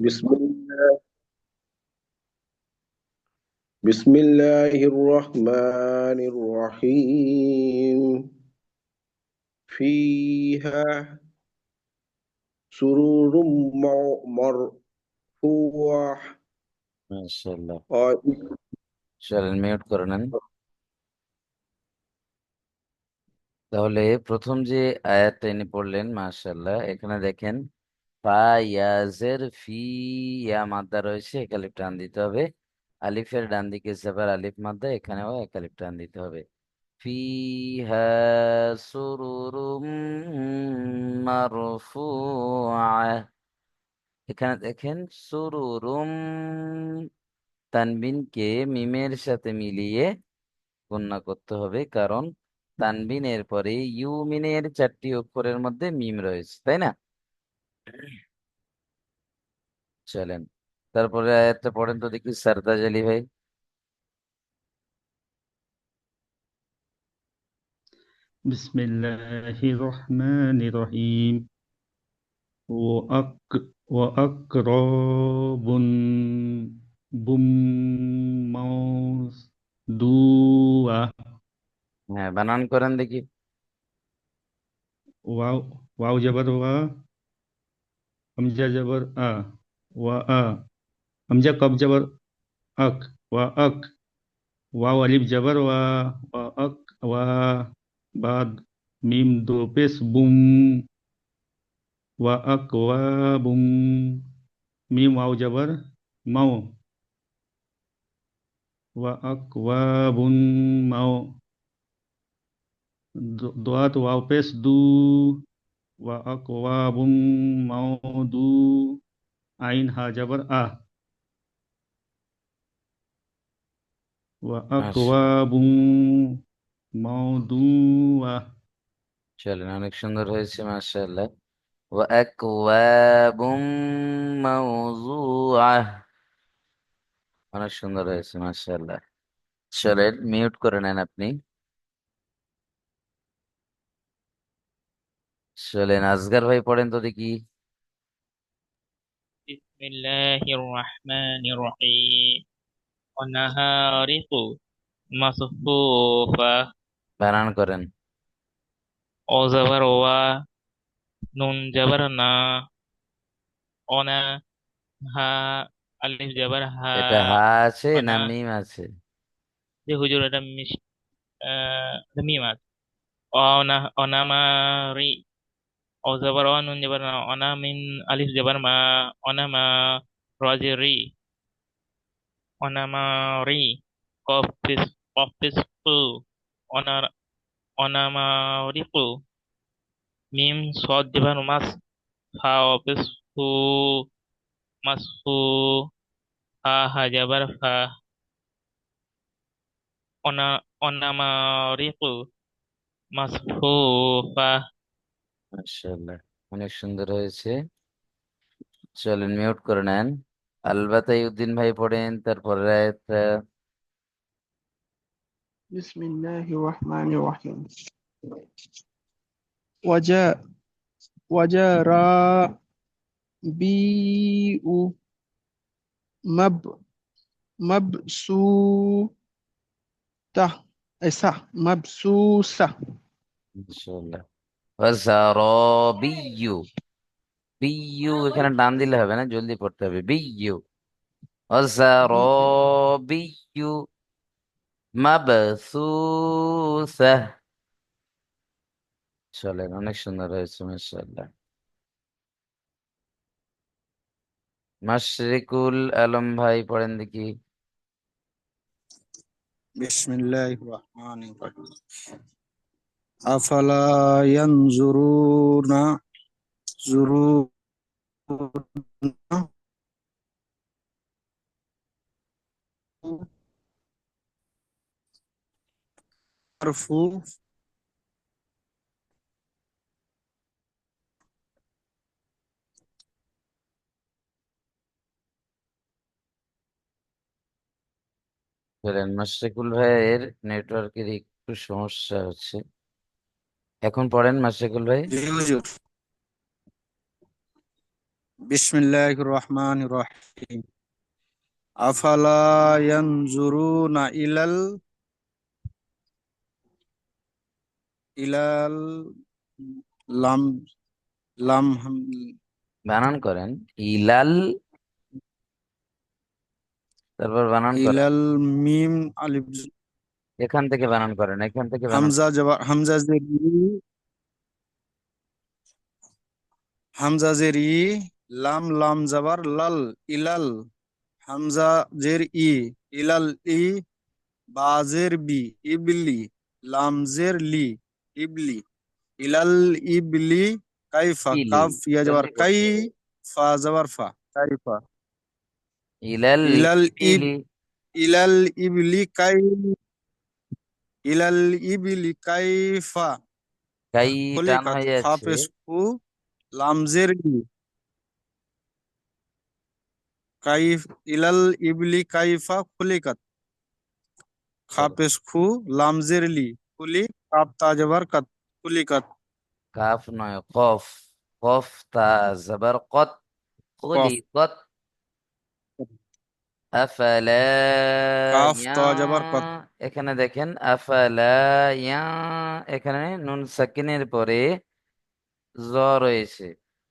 بسم الله بسم الله الرحمن الرحيم فيها سرور مع- مرفوعة মাশাআল্লাহ قائمة চলেন মিউট করে নেন তাহলে প্রথম যে আয়াতটা এনে পড়লেন মাশাআল্লাহ এখানে দেখেন ফা ইয়াজের ফি ইয়া মাদ্দা রয়েছে একালিফ টান দিতে হবে। আলিফের ডান দিকে জবর আলিফ মাদ্দা এখানেও একালিফ টান দিতে হবে। ফিহা সুরুরুম মারফুআ এখানে দেখেন সুরুরুম তানবিনকে মিমের সাথে মিলিয়ে গণ্য করতে হবে কারণ তানবিনের পরে ইউমিনের চারটি অক্ষরের মধ্যে মিম রয়েছে তাই না? চলেন তারপরে আয়াতটা পড়েন তো দেখি সারতাজ আলী ভাই بسم الله الرحمن الرحيم وأق وأقرب بم موضوع হ্যাঁ বানান করেন দেখি हमजा जबर अ, व अ हमजा कब जबर अक, व अक वाव अलिफ जबर, व व अक, व बाद, मीम दो पेश बुम, व अक, व बुम, मीम वाव जबर मऊ व अक, व बुन मऊ दुआत वाव पेश दू وأكواب موضو عين ها جبر آ وأكواب موضوعة চলেন অনেক সুন্দর হয়েছে মাশাআল্লাহ وأكواب موضوعة অনেক সুন্দর হয়েছে মাশাআল্লাহ চলেন মিউট করে নেন আপনি চলেন আজগার ভাই পড়েন তো দেখি। বিসমিল্লাহির রহমানির রহিম করেন। ও নুন জাবার না অনা হা আলিফ হা এটা হা আছে না মিম আছে? যে হুজুর এটা মিস আহ মিম আছে। অনা অনামারি। ও জবর অ নুন জবর না অনা মিন আলিফ জবর মা অনামা রজরি অনামারি কফ পিস কফ পিস ফু অনার অনামারিকু মিম সদ জবর মাস ফা অপিস ফু মাসফু হা হা জবর ফা অনা অনামারিকু মাসফুফা মাশাআল্লাহ অনেক সুন্দর হয়েছে। চলেন মিউট করে নেন। আলবাতাইউদ্দিন ভাই পড়েন তারপরে আয়াতটা বিসমিল্লাহির রহমানির রহিম। ওয়াজা ওয়াজারা বিউ মাব মাবসুতা এসা মাবসুসা। ইনশাআল্লাহ ওয়াজারাবিয়ু বিয়ু এখানে ডান দিলে হবে না, জলদি পড়তে হবে। বিয়ু ওয়াজারাবিয়ু মাবসুসাহ চলেন, অনেক সুন্দর হয়েছে, মাশাআল্লাহ। মাশরিকুল আলম ভাই, পড়েন দেখি। বিসমিল্লাহির রহমানির রহিম। আফালা ইয়ানজুরুনা জুরুনা আরফু বলেন মাসরিকুল ভাইয়ের নেটওয়ার্কের একটু সমস্যা হচ্ছে এখন পড়েন মাশরিকুল ভাই। জি হুজুর। বিসমিল্লাহির রহমানির রহিম। আফালা ইয়ানজুরুনা ইলাল ইলাল লাম লাম বানান করেন। ইলাল তারপর বানান করেন। ইলাল মিম আলিফ এখান থেকে বানান করেন এখান থেকে বানান হামজা জবর হামজা জের ই হামজা জের ই লাম লাম জবর লাল ইলাল হামজা জের ই ইলাল ই বা জের বি ইবলি লাম জের লি ইবলি ইলাল ইবলি কাইফা কাফ ইয়া জবর কাই ফা জবর ফা। কাইফা। ইলাল ইলাল ইব ইলি ইলাল ইবলি কাই ইলাল ইবলি কাইফা। কাই টান হয়ে যাচ্ছে পেশ কু ই। কাইফ ইলাল ইবলি কাইফা খুলিকাত খা চলো খু লাম জের লি। খুলি কাপ তা জবর কাত। খুলিকাত কাফ নয় কফ। কফ তা জবর কত। খুলিকত আফালা কাফ তা জবর কত। এখানে দেখেন আফালা ইয়া এখানে নুন সাকিনের পরে জ রয়েছে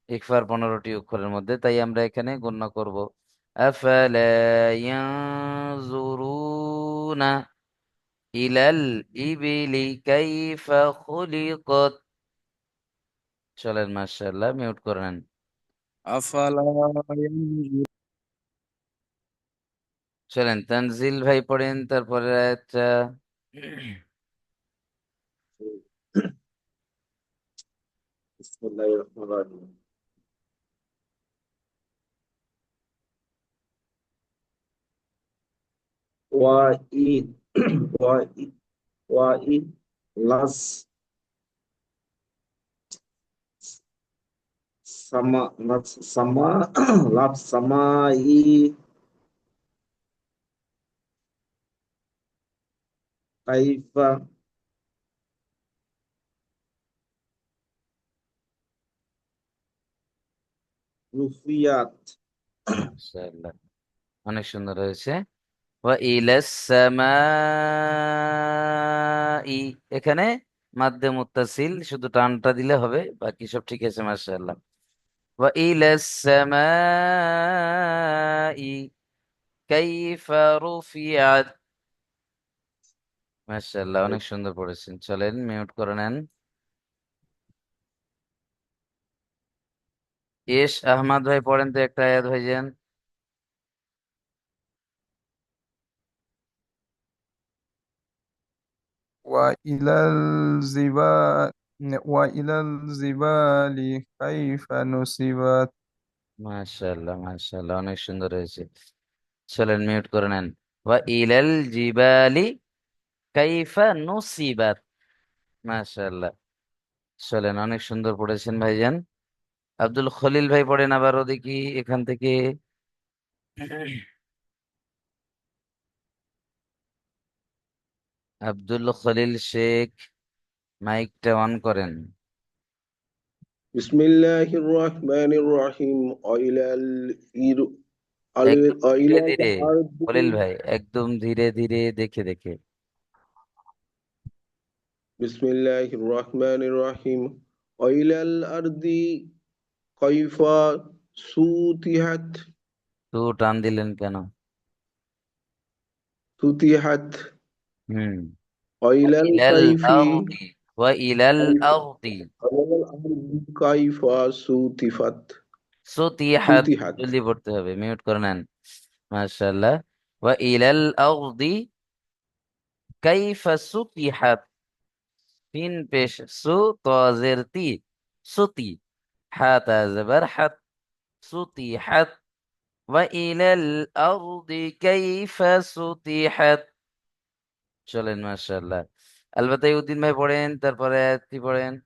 ইকফার পনেরোটি অক্ষরের মধ্যে তাই আমরা এখানে গণ্য করব। আফালা ইয়ানজুরুনা ইলাল ইবিলি কাইফা খুলিকত। চলেন মাশাআল্লাহ মিউট করে নেন। আফালা চলেন তানজিল ভাই পড়েন তারপরে ওয়া ই sama লাস sama লাস kaifa rufiyat মাশাআল্লাহ অনেক সুন্দর হয়েছে। এখানে মাদ্দে মুত্তাসিল, শুধু টানটা দিলে হবে, বাকি সব ঠিক আছে, মাশাআল্লাহ। ওয়া ইলাস সামাই। কাইফা রুফিয়াত। মাশাআল্লাহ অনেক সুন্দর পড়েছেন চলেন মিউট করে নেন ইস আহমদ ভাই পড়েন তো একটা আয়াত ভাইজান وإلى الجبال وإلى الجبال كيف نصبت মাশাআল্লাহ মাশাআল্লাহ অনেক সুন্দর হয়েছে চলেন মিউট করে নেন ওয়া ইলাল জিবালি কাইফা নুসিবাত। মাশাআল্লাহ। চলেন অনেক সুন্দর পড়েছেন ভাইজান। আব্দুল খলিল ভাই পড়েন আবার ওদিকে এখান থেকে। আব্দুল খলিল শেখ মাইকটা অন করেন। বিসমিল্লাহির রহমানির রহিম। ওয়াইলাল ইর একদম ধীরে ওয়াইলাল ধীরে আরদি খলিল ভাই একদম ধীরে ধীরে দেখে দেখে। বিসমিল্লাহির রহমানির রহিম ওয়াইলাল আরদি কাইফা সুতিহাত তো টান দিলেন কেন সুতিহাত হুম ওয়াইলাল ইলাল কাইফি আরদি ওয়া ইলাল আরদি ওয়াইলাল আরদি কাইফা সুতিফাত সুতিহাত সুতিহাত জলদি পড়তে হবে মিউট করে নেন মাশাআল্লাহ ওয়া ইলাল আরদি কাইফা فين بيش سو توزرتي سوتي. حتى زبرحت. سطيحت وإلى الأرض كيف سوتي سطيحت شلين ما شاء الله البته يودين ما يبورين تر بريتي بورين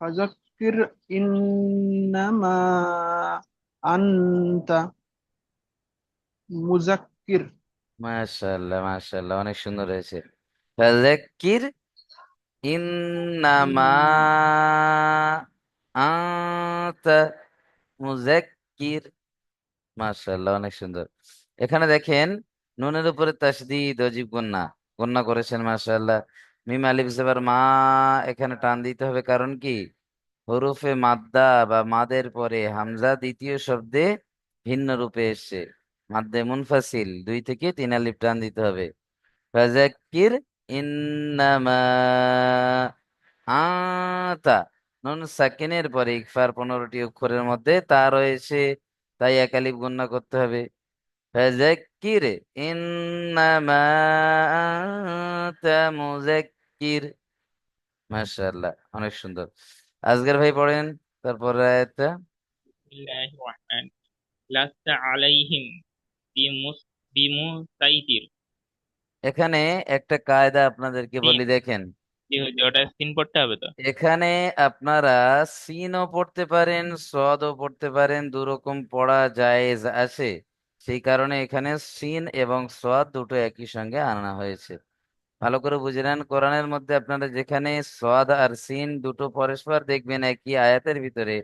فذكر إنما أنت مذكر মাশাআল্লাহ মাশাআল্লাহ, অনেক সুন্দর হয়েছে। ফাযাক্কির ইন্নামা আনতা মুযাক্কির। মাশাআল্লাহ, অনেক সুন্দর। এখানে দেখেন, নুনের উপরে তাসদিদ অজীব গুন্না। গুন্না করেছেন, মাশাআল্লাহ। মিম আলিফ জবর মা এখানে টান দিতে হবে, কারণ কি? হরুফে মাদ্দা বা মাদের পরে হামজা দ্বিতীয় শব্দে ভিন্ন রূপে এসছে। মাদ্দে মুনফাসিল দুই থেকে তিন আলিফ টান দিতে হবে। ফাযাক্কির ইন্নামা আতা। নুন সাকিনের পরে ইকফার পনেরোটি অক্ষরের মধ্যে তা রয়েছে, তাই এক আলিফ গণ্য করতে হবে। ফাযাক্কির ইন্নামা আনতা মুযাক্কির। মাশাআল্লাহ, অনেক সুন্দর। আজকের ভাই পড়েন, তারপরে আয়াতটা। লাস্তা আলাইহিম। বিমুসাইতির। এখানে একটা কায়দা আপনাদেরকে বলি দেখেন। ওটা সিন পড়তে হবে তো। এখানে আপনারা সিনও পড়তে পারেন সদও পড়তে পারেন দুরকম পড়া জায়েজ আছে। সেই কারণে এখানে সিন এবং সদ দুটো একই সঙ্গে আনা হয়েছে। ভালো করে বুঝে নেন কোরআনের মধ্যে আপনারা যেখানে সদ আর সিন দুটো পরস্পর দেখবেন একই আয়াতের ভিতরে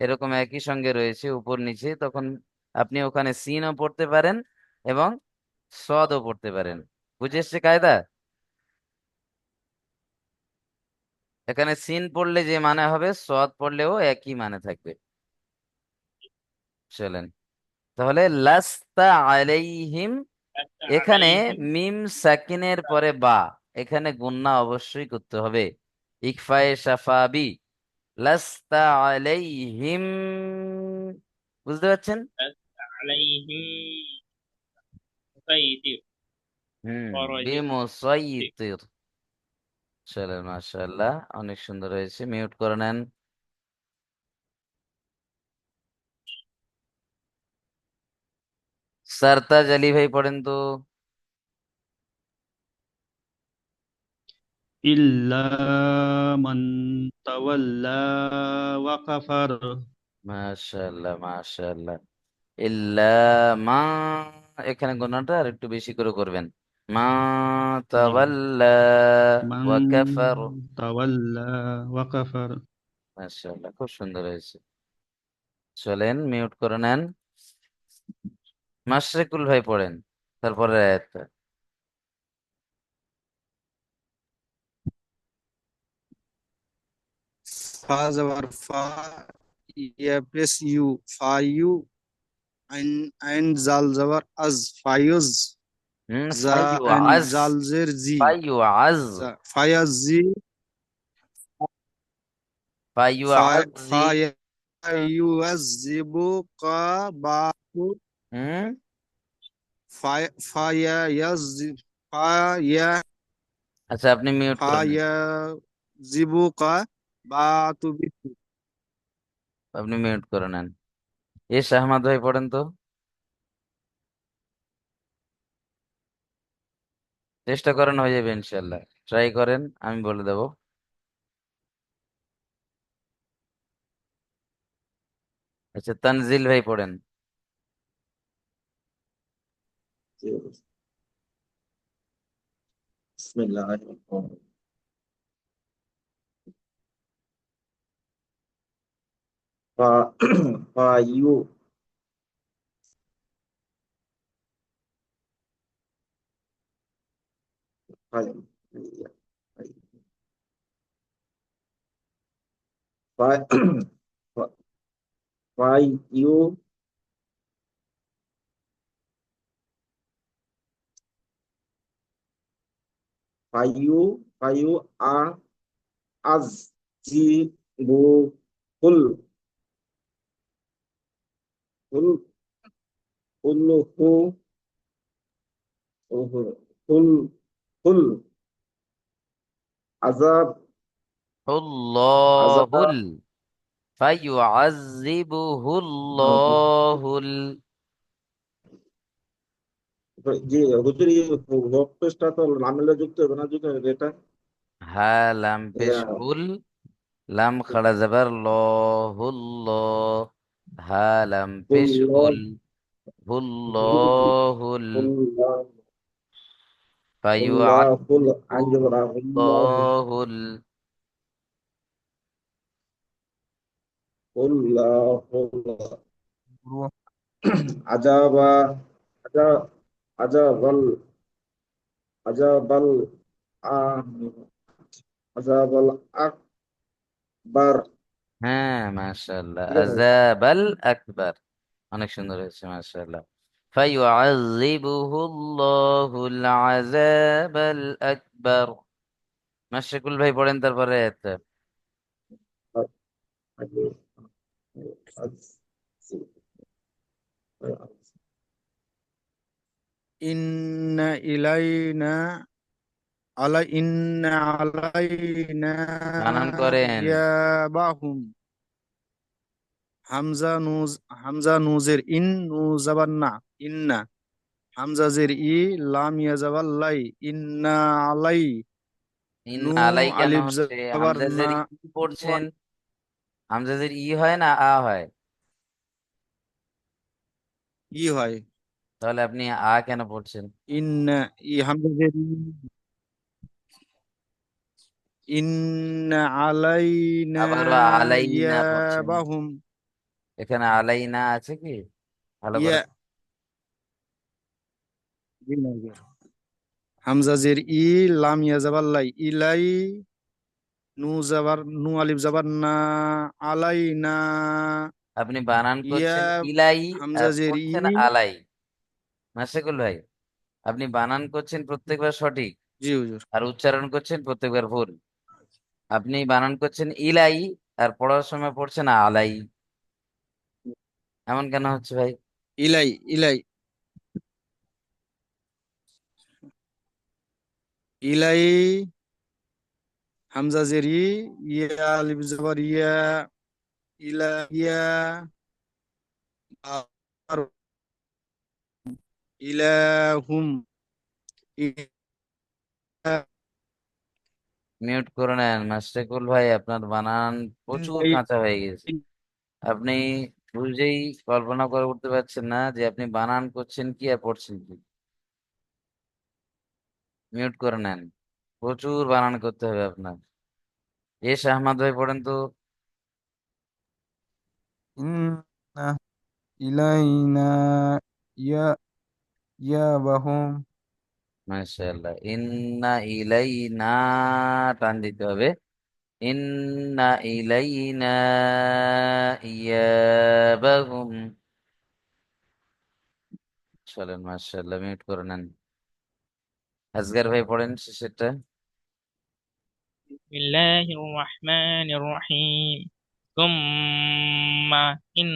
এরকম একই সঙ্গে রয়েছে উপর নিচে তখন আপনি ওখানে সিনও পড়তে পারেন এবং সদও পড়তে পারেন। বুঝে এসছে কায়দা? এখানে সিন পড়লে যে মানে হবে সদ পড়লেও একই মানে থাকবে। চলেন। তাহলে লাস্তা আলাইহিম, এখানে মিম সাকিনের পরে বা, এখানে গুন্না অবশ্যই করতে হবে। ইকফায়ে সাফাবি লাস্তা আলাইহিম বুঝতে পারছেন? মাশাল্লাহ অনেক সুন্দর হয়েছে। মিউট করে নেন। সারতাজ আলী ভাই পড়েন তো। ইল্লা মান তাওয়াল্লা ওয়া কাফার। মাশাআল্লাহ মাশাআল্লাহ ইল্লা মা এখানে গুণাটা আর একটু বেশি করে করবেন মা জি তাওয়াল্লা ওয়া من কাফার تولى وكفر মাশাআল্লাহ খুব সুন্দর হয়েছে চলেন মিউট করে নেন মাশরিকুল ভাই পড়েন তারপরে আয়াতটা ফা যাবার ফা ইয়া প্রেস ইউ ফা ইউ আইন আইন জাল যাবার আজ ফায়ুজ হুম জা আইন ফাইউআজ জাল জের জি ফাইউআজ জা ফায়াজ জি ফা ফাইউআজ ফা ইউআজ জিবু কা বা হুম ফা ফায়া ইয়াজ ফায়া আচ্ছা আপনি মিউট করে নেন। এস আহমদ ভাই, পড়েন তো। চেষ্টা করেন, হয়ে যাবে ইনশাল্লাহ ট্রাই করেন, আমি বলে দেব। আচ্ছা তানজিল ভাই, পড়েন। বিসমিল্লাহ वायु वायु वायु वायु आ अजीबुल হুল হু হুল হুল আজাব আল্লাহুল ফায়ুআযযিবুহুল্লাহুল জি হুজুর এই তো লামেলে যুক্ত হবে না যুক্ত হবে এটা? হা লাম পেশ ইয়া হুল লাম খাড়া যাবার ল পেশ হুল্লাহুল হুল্লাহ halam pishul hullahul. Fayu'aful ajrahul Allahul aja azabal azabal azabal akbar. হ্যাঁ মাশাআল্লাহ ঠিক আছে আযাবাল আকবার অনেক সুন্দর হয়েছে মাশাআল্লাহ ফায়ুআযিবুহুল্লাহুল আযাবাল আকবার মাশরাকুল ভাই পড়েন তারপরে এতে ইন্না ইলাইনা আলা ইন্না আলাইনা বানান করেন। ইয়াবাহুম হামজা নুজ হামজা নুজের ইন নু না ইন্না। হামজা জের ই লাম লাই ইন্না আলাই। ইন আলাই কেন আলিফ জাবার হামজাজের না ই হামজাজের হয় না আ হয়? ই হয়। তাহলে আপনি আ কেন পড়ছেন? ইন্না ই হামজা জের ই ইন্না আলাইনা আবারও আলাইনা পড়ছেন ইয়াবাহুম এখানে আলাইনা আছে কি? ভালো করে। হামজা জের ই লাম ইয়া জাবার লাই ইলাই নু জাবার নু আলিফ জাবার না আলাইনা। আপনি বানান করছেন ইলাই হামজা জের ই। আলাই। মাশাকুল ভাই আপনি বানান করছেন প্রত্যেকবার সঠিক। জি হুজুর। আর উচ্চারণ করছেন প্রত্যেকবার ভুল। আপনি বানান করছেন ইলাই, আর পড়ার সময় পড়ছেন আলাই। এমন কেন হচ্ছে ভাই? ইলাই ইলাই। ইলাই, হামজা জের, ইয়া, আলিফ জাবার, ইয়া, ইলা, ইয়া ইলাহুম, ইলা- মিউট করে নেন। মাস্টাকুল ভাই আপনার বানান প্রচুর কাঁচা হয়ে গেছে। আপনি বুঝেই কল্পনা করে উঠতে পারছেন না যে আপনি বানান করছেন কি আর পড়ছেন কি। মিউট করে নেন। প্রচুর বানান করতে হবে আপনার। এস আহমদ ভাই পড়েন তো। ইন্না ইলাইনা ইয়া ইয়াবাহুম। মাশাআল্লাহ ইন্না ইলাইনা টান দিতে হবে ইন্না ইলাইনা ইয়াবাহুম চলেন মাশাআল্লাহ মিউট করে নেন আসগার ভাই পড়েন শেষেরটা بسم الله الرحمن الرحيم ثم إن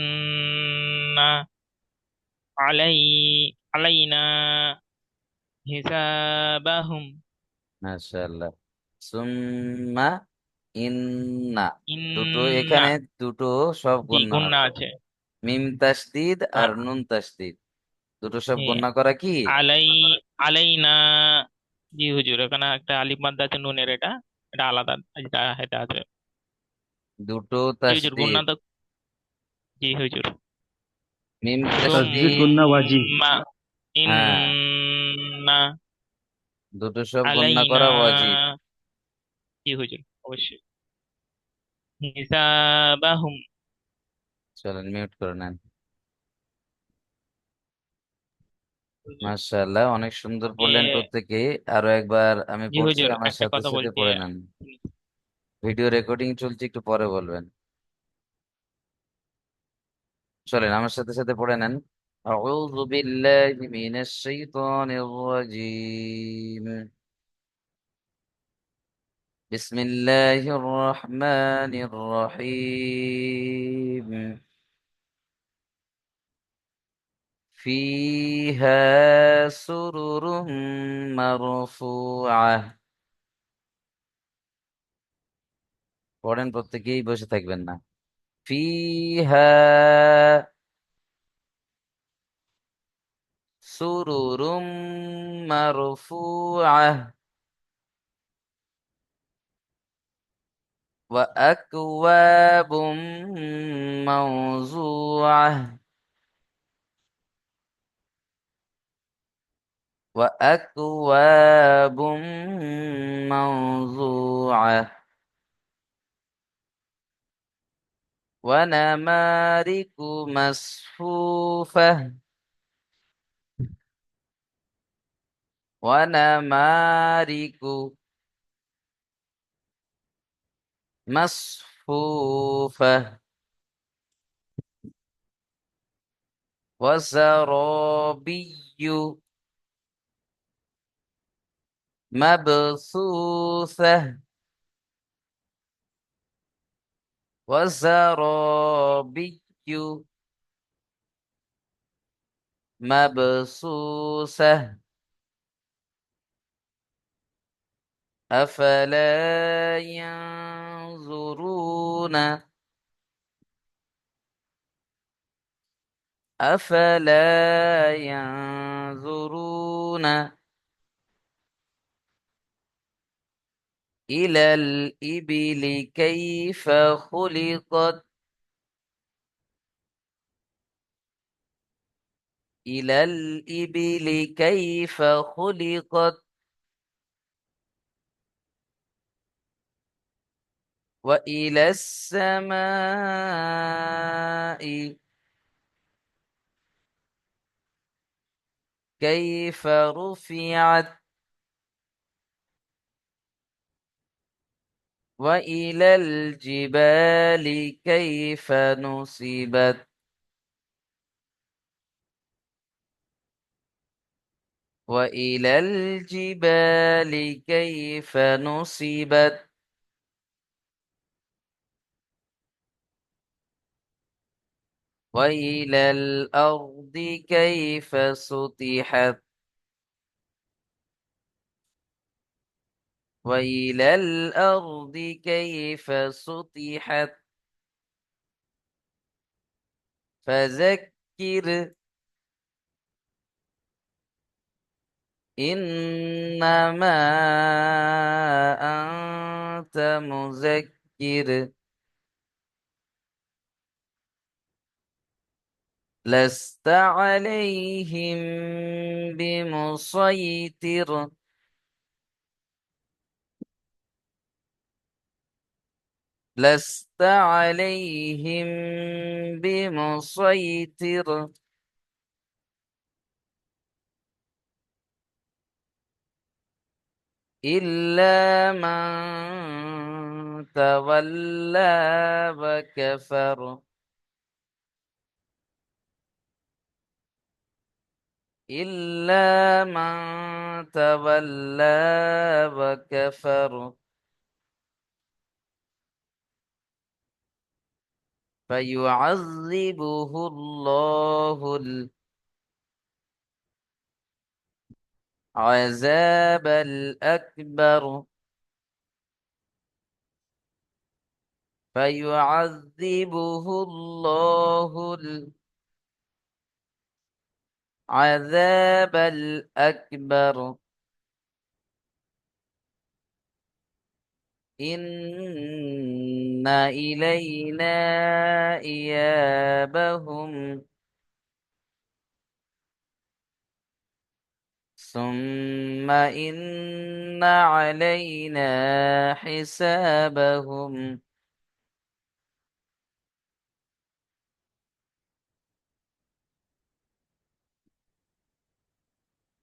علي علينا হিসাবাহুম মাশাআল্লাহ সুম্মা ইন্না দুটো এখানে দুটো সব গুণনা গুণনা আছে মিম তাসদিদ আর নুন তাসদিদ দুটো সব গুণনা করা কি আলাই আলাইনা জি হুজুর এখানে একটা আলিফ মাদ আছে নুনের এটা এটা আলাদা এটা এটা আছে দুটো জি হুজুর গুণনা তো জি হুজুর মিম তাসদীদ গুণনা ওয়াজিব মা ইন্না দুটো সব আলাইনা করা ওয়াজিব। হুজুর অবশ্যই। হিসাবাহুম চলেন মিউট করে নেন। মাশাআল্লাহ অনেক সুন্দর পড়লেন প্রত্যেকে। আরও একবার আমি জি পড়ছি হুজুর আমার একটা সাথে কথা সাথে বলছি পড়ে নেন। ভিডিও রেকর্ডিং চলছে একটু পরে বলবেন। চলেন আমার সাথে সাথে পড়ে নেন। أعوذ بالله من الشيطان الرجيم بسم الله الرحمن الرحيم فيها سرر مرفوعة পড়েন প্রত্যেকেই বসে থাকবেন না فيها سرر مرفوعة. وأكواب موضوعة وأكواب موضوعة ونمارق مصفوفة. wanamariku. Masfufah. Wasarabiyyu mabsuthah. Wasarabiyyu mabsusah أفلا ينظرون؟ أفلا ينظرون إلى الإبل كيف خلقت؟ إلى الإبل كيف خلقت؟ وإلى السماء. كيف رفعت؟ وإلى الجبال. كيف نصبت؟ وإلى الجبال. كيف نصبت؟ وإلى الأرض كيف سطحت؟ وإلى الأرض كيف سطحت؟ فذكر إنما أنت مذكر. لست عليهم بمسيطر. لست عليهم بمسيطر. إلا من تولى وكفر. إلا من تولى وكفر. فيعذبه الله العذاب الأكبر. فيعذبه الله العذاب الأكبر. إن إلينا إيابهم. ثم إن علينا حسابهم.